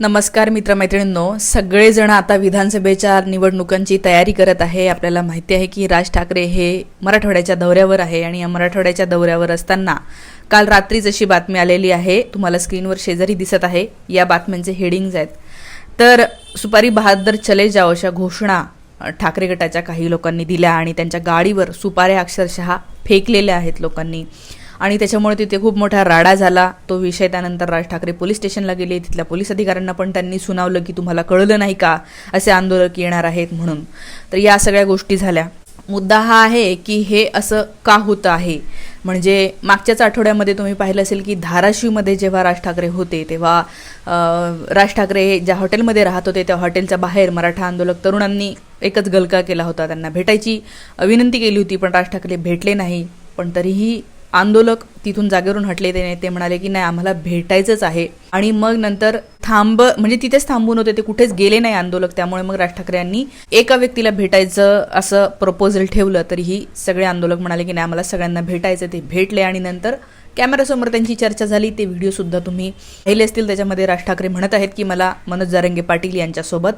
नमस्कार मित्रमैत्रिणींनो सगळेजण आता विधानसभेच्या निवडणुकांची तयारी करत आहे. आपल्याला माहिती आहे की राज ठाकरे हे मराठवाड्याच्या दौऱ्यावर आहे आणि या मराठवाड्याच्या दौऱ्यावर असताना काल रात्रीच अशी बातमी आलेली आहे तुम्हाला स्क्रीनवर शेजारी दिसत आहे. या बातम्यांचे हेडिंग्ज आहेत. तर सुपारी बहादर चले जाओ अशा घोषणा ठाकरे गटाच्या काही लोकांनी दिल्या आणि त्यांच्या गाडीवर सुपाऱ्या अक्षरशः फेकलेल्या आहेत लोकांनी. आणि त्याच्यामुळे तिथे खूप मोठा राडा झाला. तो विषय त्यानंतर राज ठाकरे पोलीस स्टेशनला गेले. तिथल्या पोलीस अधिकाऱ्यांना पण त्यांनी सुनावलं की तुम्हाला कळलं नाही का? असे आंदोलक येणार आहेत म्हणून. तर या सगळ्या गोष्टी झाल्या. मुद्दा हा आहे की हे असं का होतं आहे? म्हणजे मागच्याच आठवड्यामध्ये तुम्ही पाहिलं असेल की धाराशिवमध्ये जेव्हा राज ठाकरे होते तेव्हा राज ठाकरे हे ज्या हॉटेलमध्ये राहत होते त्या हॉटेलच्या बाहेर मराठा आंदोलक तरुणांनी एकच गलका केला होता. त्यांना भेटायची विनंती केली होती पण राज ठाकरे भेटले नाही. पण तरीही आंदोलक तिथून जागेवरून हटले ते ते म्हणाले की नाही आम्हाला भेटायचंच आहे. आणि मग नंतर थांब म्हणजे तिथेच थांबून होते ते कुठेच गेले नाही आंदोलक. त्यामुळे मग राज ठाकरे यांनी एका व्यक्तीला भेटायचं असं प्रपोजल ठेवलं तरीही सगळे आंदोलक म्हणाले की नाही आम्हाला सगळ्यांना भेटायचं ते भेटले. आणि नंतर कॅमेरासमोर त्यांची चर्चा झाली ते व्हिडिओ सुद्धा तुम्ही पाहिले असतील. त्याच्यामध्ये राज ठाकरे म्हणत आहेत की मला मनोज जारंगे पाटील यांच्यासोबत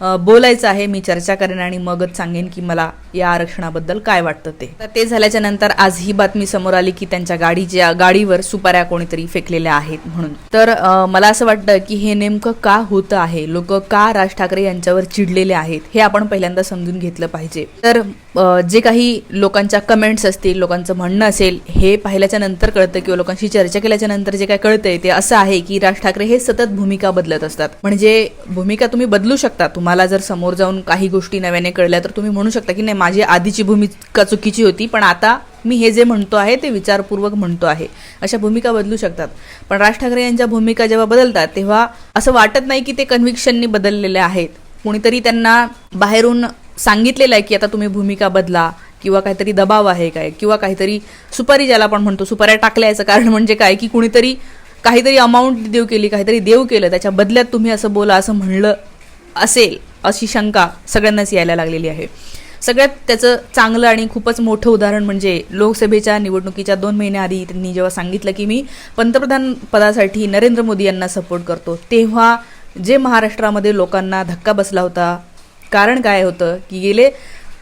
बोलायचं आहे मी चर्चा करेन आणि मगच सांगेन की मला या आरक्षणाबद्दल काय वाटतं ते. तर ते झाल्याच्यानंतर आज ही बातमी समोर आली की त्यांच्या गाडीच्या गाडीवर सुपाऱ्या कोणीतरी फेकलेल्या आहेत म्हणून. तर मला असं वाटतं की हे नेमकं का होतं आहे? लोक का राज ठाकरे यांच्यावर चिडलेले आहेत? हे आपण पहिल्यांदा समजून घेतलं पाहिजे. तर जे काही लोकांच्या कमेंट्स असतील लोकांचं म्हणणं असेल हे पाहिल्याच्या नंतर कळतं किंवा लोकांशी चर्चा केल्याच्यानंतर जे काय कळतंय ते असं आहे की राज ठाकरे हे सतत भूमिका बदलत असतात. म्हणजे भूमिका तुम्ही बदलू शकता तुम्हाला जर समोर जाऊन काही गोष्टी नव्याने कळल्या तर तुम्ही म्हणू शकता की नाही माझी आधीची भूमिका चुकीची होती पण आता मी हे जे म्हणतो आहे ते विचारपूर्वक म्हणतो आहे. अशा भूमिका बदलू शकतात. पण राज ठाकरे यांच्या भूमिका जेव्हा बदलतात तेव्हा असं वाटत नाही की ते कन्व्हिक्शननी बदललेले आहेत. कोणीतरी त्यांना बाहेरून सांगितलेलं आहे की आता तुम्ही भूमिका बदला किंवा काहीतरी दबाव आहे काय किंवा काहीतरी सुपारी ज्याला आपण म्हणतो सुपाऱ्या टाकल्या याचं कारण म्हणजे काय की कुणीतरी काहीतरी अमाऊंट देव केली काहीतरी देऊ केलं त्याच्या बदल्यात तुम्ही असं बोला असं म्हणलं असेल अशी शंका सगळ्यांनाच यायला लागलेली आहे. सगळ्यात त्याचं चांगलं आणि खूपच मोठं उदाहरण म्हणजे लोकसभेच्या निवडणुकीच्या दोन महिन्याआधी त्यांनी जेव्हा सांगितलं की मी पंतप्रधान पदासाठी नरेंद्र मोदी यांना सपोर्ट करतो तेव्हा जे महाराष्ट्रामध्ये लोकांना धक्का बसला होता कारण काय होतं की गेले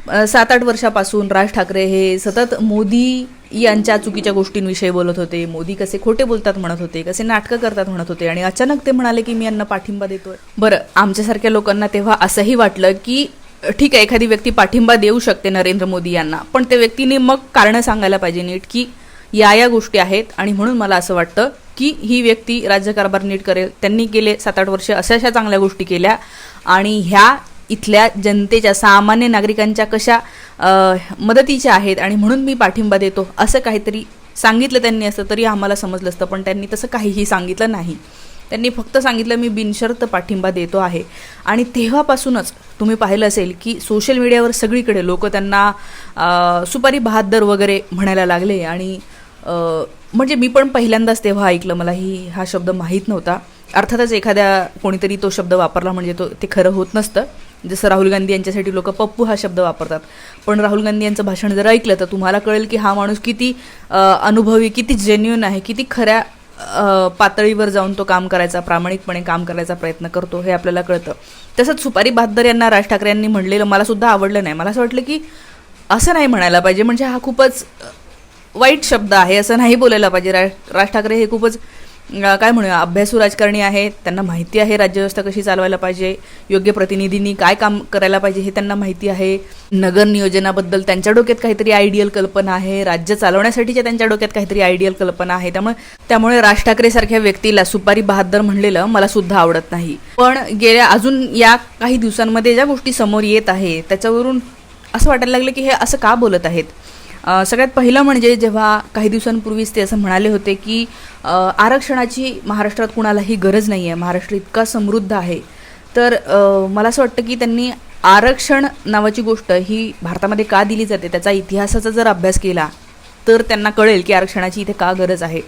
सात आठ वर्षापासून राज ठाकरे हे सतत मोदी यांच्या चुकीच्या गोष्टींविषयी बोलत होते. मोदी कसे खोटे बोलतात म्हणत होते कसे नाटकं करतात म्हणत होते आणि अचानक ते म्हणाले की मी यांना पाठिंबा देतोय. बरं आमच्यासारख्या लोकांना तेव्हा असंही वाटलं की ठीक आहे एखादी व्यक्ती पाठिंबा देऊ शकते नरेंद्र मोदी यांना पण त्या व्यक्तीने मग कारणं सांगायला पाहिजे नीट की या या गोष्टी आहेत आणि म्हणून मला असं वाटतं की ही व्यक्ती राज्यकारभार नीट करेल. त्यांनी गेले सात आठ वर्ष अशा अशा चांगल्या गोष्टी केल्या आणि ह्या इथल्या जनतेच्या सामान्य नागरिकांच्या कशा मदतीच्या आहेत आणि म्हणून मी पाठिंबा देतो असं काहीतरी सांगितलं त्यांनी असतं तरी आम्हाला समजलं असतं पण त्यांनी तसं काहीही सांगितलं नाही. त्यांनी फक्त सांगितलं मी बिनशर्त पाठिंबा देतो आहे. आणि तेव्हापासूनच तुम्ही पाहिलं असेल की सोशल मीडियावर सगळीकडे लोक त्यांना सुपारी बहादर वगैरे म्हणायला लागले आणि म्हणजे मी पण पहिल्यांदाच तेव्हा ऐकलं मला ही हा शब्द माहीत नव्हता. अर्थातच एखाद्या कोणीतरी तो शब्द वापरला म्हणजे तो ते खरं होत नसतं. जसं राहुल गांधी यांच्यासाठी लोक पप्पू हा शब्द वापरतात. पण राहुल गांधी यांचं भाषण जर ऐकलं तर तुम्हाला कळेल की हा माणूस किती अनुभवी किती जेन्युन आहे किती खऱ्या पातळीवर जाऊन तो काम करायचा प्रामाणिकपणे काम करायचा प्रयत्न करतो हे आपल्याला कळतं. तसंच सुपारी बहादर यांना राज ठाकरे यांनी म्हणलेलं मला सुद्धा आवडलं नाही. मला असं वाटलं की असं नाही म्हणायला पाहिजे. म्हणजे हा खूपच वाईट शब्द आहे असं नाही बोलायला पाहिजे. राज राज ठाकरे हे खूपच काय म्हणूया? अभ्यासू राजकारणी आहे त्यांना माहिती आहे राज्यव्यवस्था कशी चालवायला पाहिजे योग्य प्रतिनिधींनी काय काम करायला पाहिजे हे त्यांना माहिती आहे. नगर नियोजनाबद्दल त्यांच्या डोक्यात काहीतरी आयडियल कल्पना आहे. राज्य चालवण्यासाठीच्या त्यांच्या डोक्यात काहीतरी आयडियल कल्पना आहे. त्यामुळे त्यामुळे राज ठाकरे सारख्या व्यक्तीला सुपारी बहादर म्हणलेलं मला सुद्धा आवडत नाही. पण गेल्या अजून या काही दिवसांमध्ये ज्या गोष्टी समोर येत आहे त्याच्यावरून असं वाटायला लागलं की हे असं का बोलत आहेत? सगळ्यात पहिलं म्हणजे जेव्हा काही दिवसांपूर्वीच ते असं म्हणाले होते की आरक्षणाची महाराष्ट्रात कुणालाही गरज नाही आहे महाराष्ट्र इतका समृद्ध आहे. तर मला असं वाटतं की त्यांनी आरक्षण नावाची गोष्ट ही भारतामध्ये का दिली जाते त्याचा इतिहासाचा जर अभ्यास केला तर त्यांना कळेल की आरक्षणाची इथे का गरज आहे.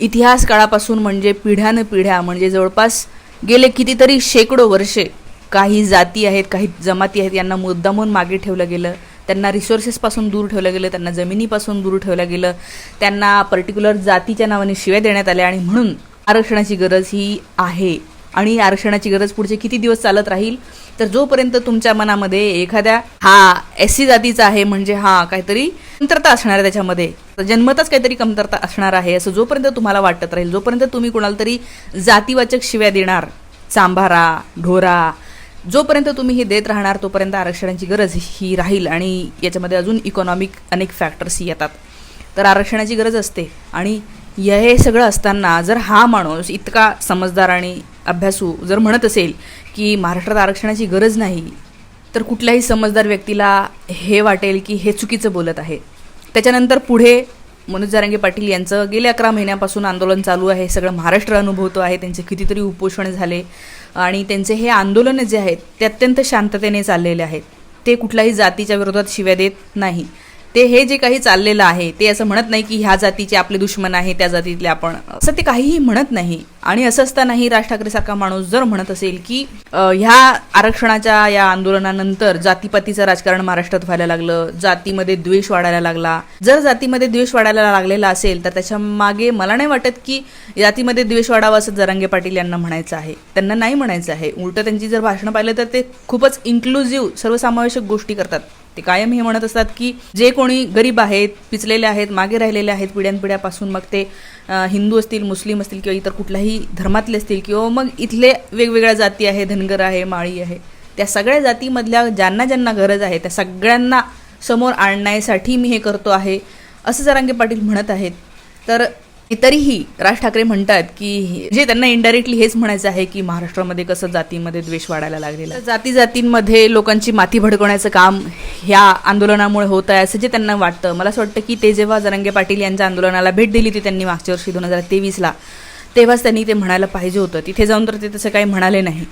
इतिहास काळापासून म्हणजे पिढ्यानं पिढ्या म्हणजे जवळपास गेले कितीतरी शेकडो वर्षे काही जाती आहेत काही जमाती आहेत यांना मुद्दामून मागे ठेवलं गेलं. त्यांना रिसोर्सेसपासून दूर ठेवलं गेलं त्यांना जमिनीपासून दूर ठेवलं गेलं त्यांना पर्टिक्युलर जातीच्या नावाने शिव्या देण्यात आल्या आणि म्हणून आरक्षणाची गरज ही आहे. आणि आरक्षणाची गरज पुढचे किती दिवस चालत राहील? तर जोपर्यंत तुमच्या मनामध्ये एखाद्या हा एस सी जातीचा आहे म्हणजे हा काहीतरी कमतरता असणार आहे त्याच्यामध्ये. तर जन्मतच काहीतरी कमतरता असणार आहे असं जोपर्यंत तुम्हाला वाटत राहील जोपर्यंत तुम्ही कुणाला तरी जातीवाचक शिव्या देणार चांभारा ढोरा जोपर्यंत तुम्ही हे देत राहणार तोपर्यंत आरक्षणाची गरज ही राहील आणि याच्यामध्ये अजून इकॉनॉमिक अनेक फॅक्टर्स येतात. तर आरक्षणाची गरज असते आणि हे सगळं असताना जर हा माणूस इतका समजदार आणि अभ्यासू जर म्हणत असेल की महाराष्ट्रात आरक्षणाची गरज नाही तर कुठल्याही समजदार व्यक्तीला हे वाटेल की हे चुकीचं बोलत आहे. त्याच्यानंतर पुढे मनोज जारंगे पाटील यांचं गेल्या अकरा महिन्यापासून आंदोलन चालू आहे सगळं महाराष्ट्र अनुभवतो आहे त्यांचे कितीतरी उपोषण झाले. आणि त्यांचे हे आंदोलनं जे आहेत ते अत्यंत शांततेने चाललेले आहेत. ते कुठल्याही जातीच्या विरोधात शिव्या देत नाही. ते हे जे काही चाललेलं आहे ते असं म्हणत नाही की ह्या जातीचे आपले दुश्मन आहे त्या जातीतले आपण. असं ते काहीही म्हणत नाही. आणि असं असतानाही राज ठाकरे सारखा माणूस जर म्हणत असेल की ह्या आरक्षणाच्या या आंदोलनानंतर जातीपातीचं राजकारण महाराष्ट्रात व्हायला लागलं जातीमध्ये द्वेष वाढायला लागला. जर जातीमध्ये द्वेष वाढायला लागलेला असेल तर त्याच्यामागे मला नाही वाटत की जातीमध्ये द्वेष वाढावा असं जरांगे पाटील यांना म्हणायचं आहे. त्यांना नाही म्हणायचं आहे. उलटं त्यांची जर भाषणं पाहिलं तर ते खूपच इन्क्लुझिव्ह सर्वसमावेशक गोष्टी करतात. ते कायम हे म्हणत असतात की जे कोणी गरीब आहेत पिचलेले आहेत मागे राहिलेले आहेत पिढ्यानपिढ्यापासून मग ते हिंदू असतील मुस्लिम असतील किंवा इतर कुठल्याही धर्मातले असतील किंवा मग इथले वेगवेगळ्या जाती आहे धनगर आहे माळी आहे त्या सगळ्या जातीमधल्या ज्यांना ज्यांना गरज आहे त्या सगळ्यांना समोर आणण्यासाठी मी हे करतो आहे असं जरांगे पाटील म्हणत आहेत. तर तरीही राज ठाकरे म्हणतात की जे त्यांना इनडायरेक्टली हेच म्हणायचं आहे की महाराष्ट्रामध्ये कसं जातीमध्ये द्वेष वाढायला लागलेला जाती जातींमध्ये लोकांची माती भडकवण्याचं काम ह्या आंदोलनामुळे होत आहे असं जे त्यांना वाटतं. मला असं वाटतं की ते जेव्हा जरंगे पाटील यांच्या आंदोलनाला भेट दिली होती त्यांनी मागच्या वर्षी दोन हजार तेवीसला तेव्हाच त्यांनी ते म्हणायला पाहिजे होतं. तिथे जाऊन तर ते तसं काही म्हणाले नाही.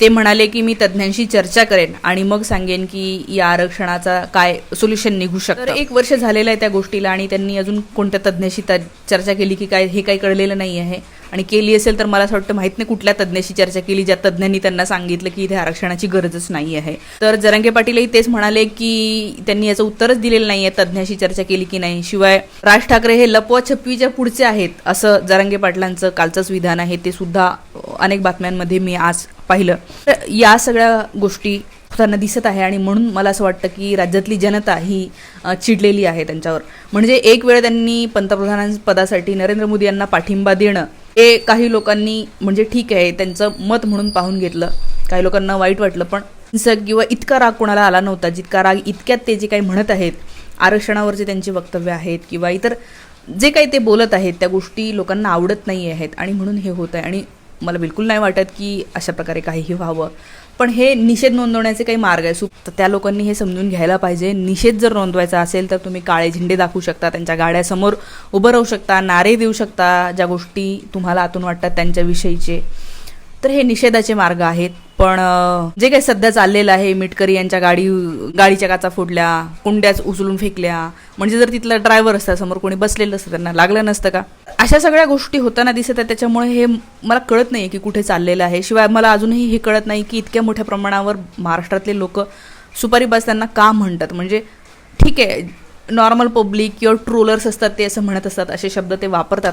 ते म्हणाले की मी तज्ज्ञांशी चर्चा करेन आणि मग सांगेन की या आरक्षणाचा काय सोल्युशन निघू शकतं. एक वर्ष झालेलं आहे त्या गोष्टीला आणि त्यांनी अजून कोणत्या तज्ज्ञाशी चर्चा केली की काय हे काही कळलेलं नाही आहे. आणि केली असेल तर मला असं वाटतं माहीत नाही कुठल्या तज्ज्ञाशी चर्चा केली ज्या तज्ज्ञांनी त्यांना सांगितलं की इथे आरक्षणाची गरजच नाही आहे. तर जरंगे पाटीलही तेच म्हणाले की त्यांनी याचं उत्तरच दिलेलं नाही आहे तज्ज्ञाशी चर्चा केली की नाही. शिवाय राज ठाकरे हे लपवा छपवीच्या पुढचे आहेत असं जरंगे पाटलांचं कालचंच विधान आहे ते सुद्धा अनेक बातम्यांमध्ये मी आज पाहिलं. तर या सगळ्या गोष्टी होताना दिसत आहे आणि म्हणून मला असं वाटतं की राज्यातली जनता ही चिडलेली आहे त्यांच्यावर. म्हणजे एक वेळ त्यांनी पंतप्रधानांपदासाठी नरेंद्र मोदी यांना पाठिंबा देणं हे काही लोकांनी म्हणजे ठीक आहे त्यांचं मत म्हणून पाहून घेतलं. काही लोकांना वाईट वाटलं पण किंवा इतका राग कोणाला आला नव्हता जितका राग इतक्यात ते जे काही म्हणत आहेत आरक्षणावरचे त्यांची वक्तव्य आहेत किंवा इतर जे काही ते बोलत आहेत त्या गोष्टी लोकांना आवडत नाही आहेत आणि म्हणून हे होत आहे आणि मला बिलकुल नाही वाटत की अशा प्रकारे काहीही व्हावं. पण हे निषेध नोंदवण्याचे काही मार्ग आहे सु तर त्या लोकांनी हे समजून घ्यायला पाहिजे. निषेध जर नोंदवायचा असेल तर तुम्ही काळे झेंडे दाखवू शकता त्यांच्या गाड्यासमोर उभं राहू शकता नारे देऊ शकता ज्या गोष्टी तुम्हाला आतून वाटतात त्यांच्याविषयीचे. तर हे निषेधाचे मार्ग आहेत. पण जे काही सध्या चाललेलं आहे मिटकरी यांच्या गाडी गाडीच्या काचा फोडल्या कुंड्याच उचलून फेकल्या म्हणजे जर तिथला ड्रायव्हर असता समोर कोणी बसलेलं असतं त्यांना लागलं नसतं का? अशा सगळ्या गोष्टी होताना दिसत आहेत त्याच्यामुळे हे मला कळत नाही की कुठे चाललेलं आहे. शिवाय मला अजूनही हे कळत नाही की इतक्या मोठ्या प्रमाणावर महाराष्ट्रातले लोक सुपारी बस त्यांना का म्हणतात? म्हणजे ठीक आहे नॉर्मल पब्लिक किंवा ट्रोलर्स असतात ते असं म्हणत असतात असे शब्द ते वापरतात.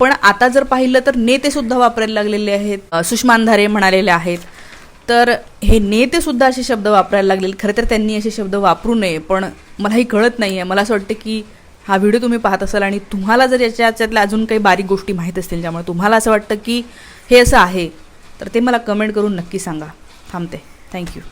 पण आता जर पाहिलं तर नेते सुद्धा वापरायला लागलेले आहेत. सुषमा अंधारे म्हणालेले आहेत. तर हे नेते सुद्धा असे शब्द वापरायला लागले खरं तर त्यांनी असे शब्द वापरू नये पण मलाही कळत नाही आहे मला असं वाटतं की हा व्हिडिओ तुम्ही पाहत असाल आणि तुम्हाला जर याच्या याच्यातल्या अजून काही बारीक गोष्टी माहीत असतील ज्यामुळे तुम्हाला असं वाटतं की हे असं आहे तर ते मला कमेंट करून नक्की सांगा. थांबते. थँक्यू